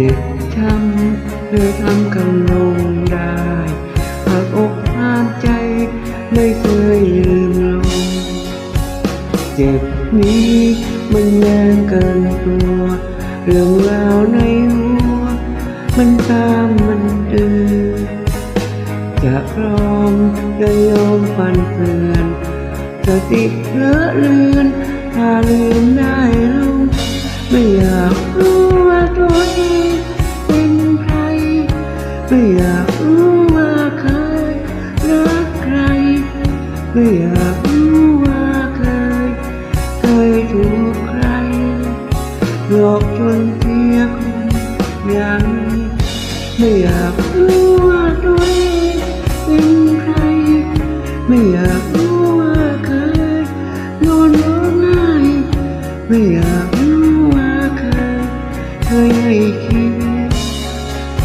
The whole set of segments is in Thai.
จ็บช้ำเธอทำกันลงได้หากอกหามใจไม่เคยลืมลง เจ็บนี้มันแรงเกินตัวเรื่องราวในหัว มันตามมันเดินจะพร้อมจะยอมฟันเฟือนสติเลอะเลือนถ้าลืมได้ลงไม่อยากรู้ ไม่อยากรู้ว่าเคยเคยถูกใครหลอกจนเสียคนอย่างไม่อยากรู้ว่าตัวเองเป็นใคร ไม่อยากรู้ว่าเคยนอนร้องไห้ไม่อยากรู้ว่าเคยเคยให้ชีวิต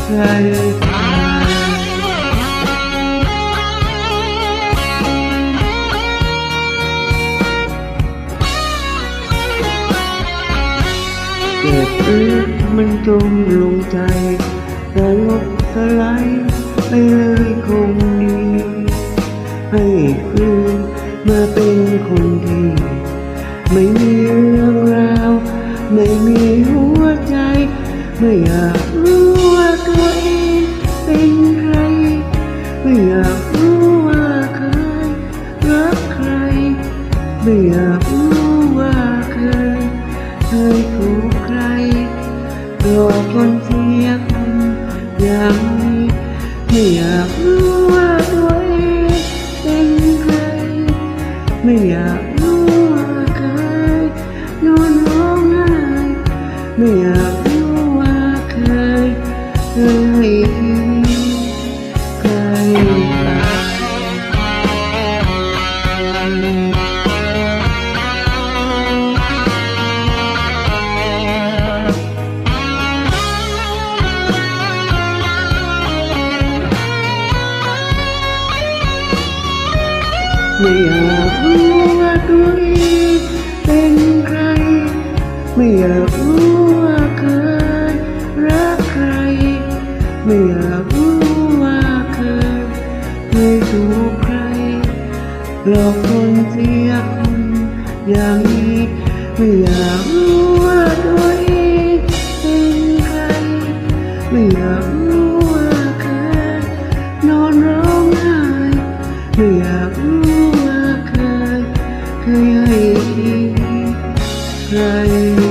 ใคร ลึกมันจมลงใจสลบสลายไปเลยคงดีให้คืนมาเป็นคนดี ไม่มีเรื่องราว ไม่มีหัวใจ ไม่อยากรู้ว่าตัวเองเป็นใคร ไม่อยากรู้ว่าเคยรักใคร ไม่อยาก โลกมันเสียคนอย่างนี้ไม่อยากรู้ว่าตัวเองเป็นใครไม่อยากรู้ว่าใครนอนร้องไห้ไม่อยากรู้ว่าใครเคยให้ ไม่อยากรู้ว่าตัวเองเป็นใคร ไม่อยากรู้ว่าเคยรักใคร ไม่อยากรู้ว่าเคยเคยถูกใครเราคนเสียคนอย่างนี้ไม่อยากรู้ว่าตัวเองเป็นใคร ไม่อยากรู้ว่าเคยนอนร้องไห้ไม่อยากรู้ ให้ใคร